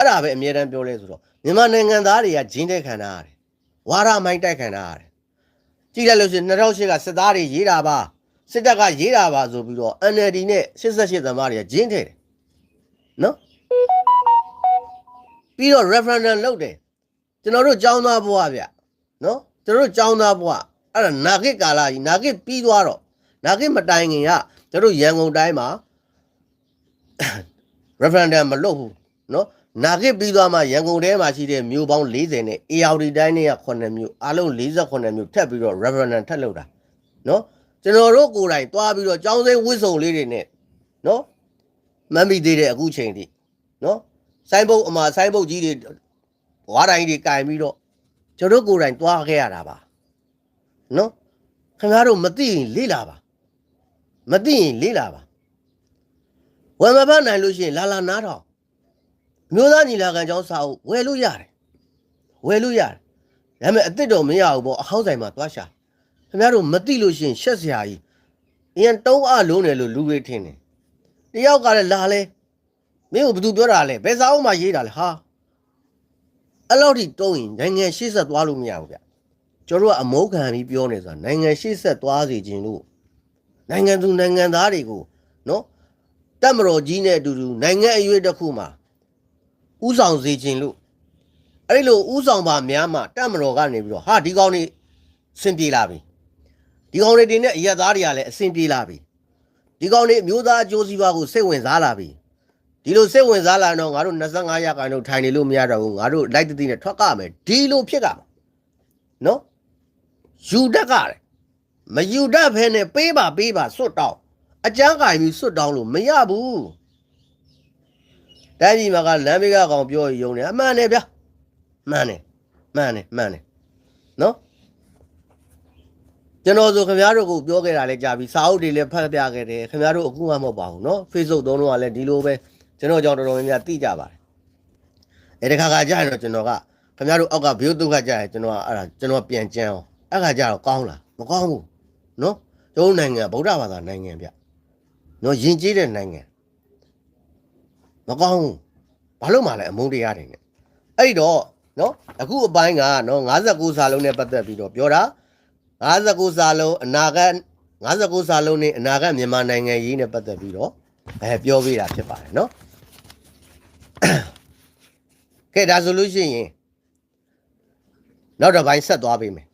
အဲ့ဒါပဲအမြဲတမ်းပြောလဲဆိုတော့မြန်မာနိုင်ငံသားတွေကဂျင်းတဲ့ခံတာရတယ်ဝါရမိုင်းတိုက်ခံတာရတယ်ကြည့်လိုက်လို့ရှိရင်2008ကစစ်သားတွေရေးတာပါစစ်တပ်ကရေးတာပါဆိုပြီးတော့ NLD နဲ့88သမားတွေကဂျင်းထဲတယ်နော်ပြီးတော့ referendum လုပ်တယ်ကျွန်တော်တို့ចောင်းသားဘွားဗျနော်ကျွန်တော်တို့ចောင်းသားဘွားအဲ့ဒါနာဂစ်ကာလာကြီးနာဂစ်ပြီးသွားတော့နာဂစ်မတိုင်ခင်ကကျွန်တော်တို့ရန်ကုန်တိုင်းမှာ referendum မလုပ်ဘူးနော် နာဂစ်ပြီးသွားမှရန်ကုန်ထဲမှာရှိတဲ့မြို့ပေါင်း40နဲ့ ARD တိုင်းနဲ့က9မြို့အားလုံး48မြို့ထပ်ပြီးတော့ referendum ထပ်လုပ်တာနော်ကျွန်တော်တို့ကိုယ်တိုင်တွားပြီးတော့ចောင်းစိမ်းဝစ်စုံလေးတွေနဲ့နော်မမ်းမိသေးတဲ့အခုချိန်ထိနော်ဆိုင်းဘုတ်အမှာဆိုင်းဘုတ်ကြီးတွေဝါတိုင်းတွေကင်ပြီးတော့ကျွန်တော်တို့ကိုယ်တိုင်တွားခဲ့ရတာပါနော်ခင်ဗျားတို့မသိရင်လေ့လာပါမသိရင်လေ့လာပါဝယ်မဖတ်နိုင်လို့ရှိရင်လာလာနားထောင် အမျိုးသားညီလာခံကျောင်းစာအုပ်ဝယ်လို့ရတယ်ဝယ်လို့ရတယ်ဒါပေမဲ့အစ်စ်တော့မရဘူးပေါ့အဟောင်းဆိုင်မှာသွားရှာခင်ဗျားတို့မသိလို့ရှိရင်ရှက်စရာကြီးအရင်တုံးအလုံးတယ်လို့လူတွေထင်တယ်တယောက်ကလည်းလာလဲမင်းကဘယ်သူပြောတာလဲဘယ်စာအုပ်မှာရေးတာလဲဟာအဲ့လောက်ထိတုံးရင်နိုင်ငံရှေ့ဆက်သွားလို့မရဘူးဗျကျွန်တော်တို့ကအမုန်းခံပြီးပြောနေဆိုတာနိုင်ငံရှေ့ဆက်သွားစေခြင်းလို့နိုင်ငံသူနိုင်ငံသားတွေကိုနော်တက်မတော်ကြီးနဲ့အတူတူနိုင်ငံအရွေးတစ်ခုမှာ ဥဆောင်စေခြင်းလို့အဲ့လိုဥဆောင်ပါများမှတက်မတော်ကနေပြီးတော့ဟာဒီကောင်နေအဆင်ပြေလာပြီဒီကောင်တွေတင်တဲ့အရက်သားတွေကလည်းအဆင်ပြေလာပြီဒီကောင်တွေအမျိုးသားအကျိုးစီးပွားကိုစိတ်ဝင်စားလာပြီဒီလိုစိတ်ဝင်စားလာတော့ငါတို့25ရာခိုင်နှုန်းထိုင်နေလို့မရတော့ဘူးငါတို့လိုက်တည်နဲ့ထွက်ကမယ်ဒီလိုဖြစ်ကမှာနော်ယူတတ်ကတယ်မယူတတ်ဖဲနဲ့ပေးပါပေးပါစွတ်တောင်းအကျန်းကင်ပြီးစွတ်တောင်းလို့မရဘူး တိုင်းပြည်မှာကလမ်းဘေးကကောင်ပြောရုံနဲ့အမှန်တယ်ဗျာမှန်တယ်မှန်တယ်မှန်တယ်နော်ကျွန်တော်ဆိုခင်ဗျားတို့ကိုပြောခဲ့တာလည်းကြာပြီစာအုပ်တွေလည်းဖတ်ပြခဲ့တယ်ခင်ဗျားတို့အခုမှမဟုတ်ပါဘူးနော် Facebook သုံးတော့ကလည်းဒီလိုပဲကျွန်တော်ကြောင့်တော်တော်များများသိကြပါတယ်အဲဒီခါကကြာရင်တော့ကျွန်တော်ကခင်ဗျားတို့အောက်ကဘီယိုတုခကြာရင်ကျွန်တော်ကအဲ့ဒါကျွန်တော်ပြန်ကြမ်းအောင်အဲ့ခါကျတော့ကောင်းလားမကောင်းဘူးနော်ကျွန်တော်နိုင်ငံဗုဒ္ဓဘာသာနိုင်ငံဗျနော်ယဉ်ကျေးတဲ့နိုင်ငံ မကောင်းဘူးဘာလို့မှလဲအမုန်းတရားတွေနဲ့အဲ့တော့နော်အခုအပိုင်းကနော်59စာလုံးနဲ့ပတ်သက်ပြီးတော့ပြောတာ59စာလုံးအနာဂတ်59စာလုံးနဲ့အနာဂတ်မြန်မာနိုင်ငံရေးနဲ့ပတ်သက်ပြီးတော့အဲပြောပေးတာဖြစ်ပါတယ်နော်ကဲဒါဆိုလို့ရှိရင်နောက်တစ်ပိုင်းဆက်သွားပေးမယ်